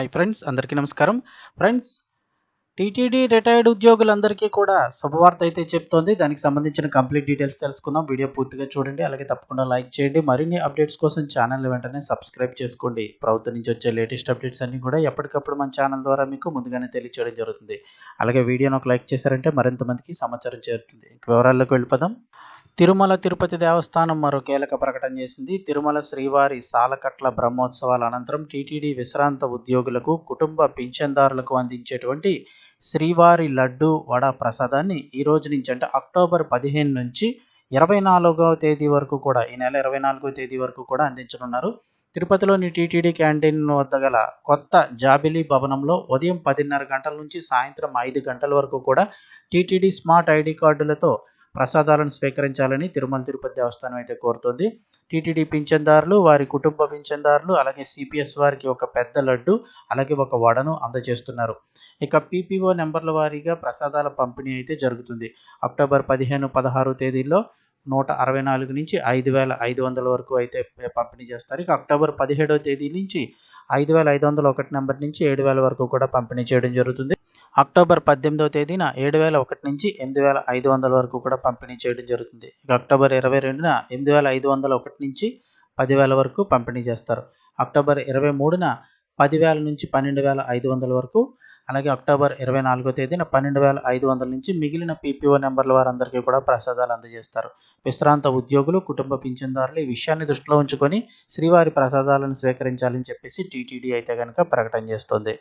Hi friends అందరికీ నమస్కారం. Friends TTD retired ఉద్యోగులందరికీ కూడా శుభవార్త అయితే చెప్తోంది. దానికి సంబంధించిన కంప్లీట్ డీటెయిల్స్ తెలుసుకుందాం. వీడియో పూర్తిగా చూడండి. అలాగే తప్పకుండా లైక్ చేయండి. మరిన్ని అప్డేట్స్ కోసం ఛానల్ వెంటనే సబ్స్క్రైబ్ చేసుకోండి. ప్రభుత్వం నుంచి వచ్చే లేటెస్ట్ అప్డేట్స్ అన్ని కూడా ఎప్పటికప్పుడు మన ఛానల్ ద్వారా మీకు ముందుగానే తెలియచేయడం జరుగుతుంది. అలాగే వీడియోను ఒక లైక్ చేశారంటే మరింత మందికి సమాచారం చేరుతుంది. ఇంక వివరాల్లోకి వెళ్ళిపోదాం. తిరుమల తిరుపతి దేవస్థానం మరో కీలక ప్రకటన చేసింది. తిరుమల శ్రీవారి సాలకట్ల బ్రహ్మోత్సవాల అనంతరం టీటీడీ విశ్రాంత ఉద్యోగులకు కుటుంబ పింఛన్దారులకు అందించేటువంటి శ్రీవారి లడ్డు వడ ప్రసాదాన్ని ఈ రోజు నుంచి అంటే అక్టోబర్ పదిహేను నుంచి ఇరవై నాలుగవ తేదీ వరకు కూడా ఈ నెల ఇరవై నాలుగవ తేదీ వరకు కూడా అందించనున్నారు. తిరుపతిలోని టీటీడీ క్యాంటీన్ వద్ద గల కొత్త జాబిలీ భవనంలో ఉదయం పదిన్నర గంటల నుంచి సాయంత్రం ఐదు గంటల వరకు కూడా టీటీడీ స్మార్ట్ ఐడి కార్డులతో ప్రసాదాలను స్వీకరించాలని తిరుమల తిరుపతి దేవస్థానం అయితే కోరుతోంది. టీటీడీ పింఛన్దారులు వారి కుటుంబ పింఛన్దారులు అలాగే సిపిఎస్ వారికి ఒక పెద్ద లడ్డు అలాగే ఒక వడను అందజేస్తున్నారు. ఇక పీపీఓ నెంబర్ల వారీగా ప్రసాదాల పంపిణీ అయితే జరుగుతుంది. అక్టోబర్ పదిహేను పదహారు తేదీల్లో నూట అరవై నాలుగు నుంచి ఐదు వేల ఐదు వందల వరకు అయితే పంపిణీ చేస్తారు. ఇక అక్టోబర్ పదిహేడవ తేదీ నుంచి ఐదు వేల ఐదు వందల ఒకటి నెంబర్ నుంచి ఏడు వేల వరకు కూడా పంపిణీ చేయడం జరుగుతుంది. అక్టోబర్ పద్దెనిమిదవ తేదీన ఏడు వేల ఒకటి నుంచి ఎనిమిది వేల ఐదు వందల వరకు కూడా పంపిణీ చేయడం జరుగుతుంది. ఇక అక్టోబర్ ఇరవై రెండున ఎనిమిది వేల ఐదు వందల ఒకటి నుంచి పదివేల వరకు పంపిణీ చేస్తారు. అక్టోబర్ ఇరవై మూడున పదివేల నుంచి పన్నెండు వేల ఐదు వందల వరకు అలాగే అక్టోబర్ ఇరవై నాలుగో తేదీన పన్నెండు వేల ఐదు వందల నుంచి మిగిలిన పీపీఓ నెంబర్ల వారందరికీ కూడా ప్రసాదాలు అందజేస్తారు. విశ్రాంత ఉద్యోగులు కుటుంబ పింఛన్దారులు ఈ విషయాన్ని దృష్టిలో ఉంచుకొని శ్రీవారి ప్రసాదాలను స్వీకరించాలని చెప్పేసి టీటీడీ అయితే కనుక ప్రకటన చేస్తోంది.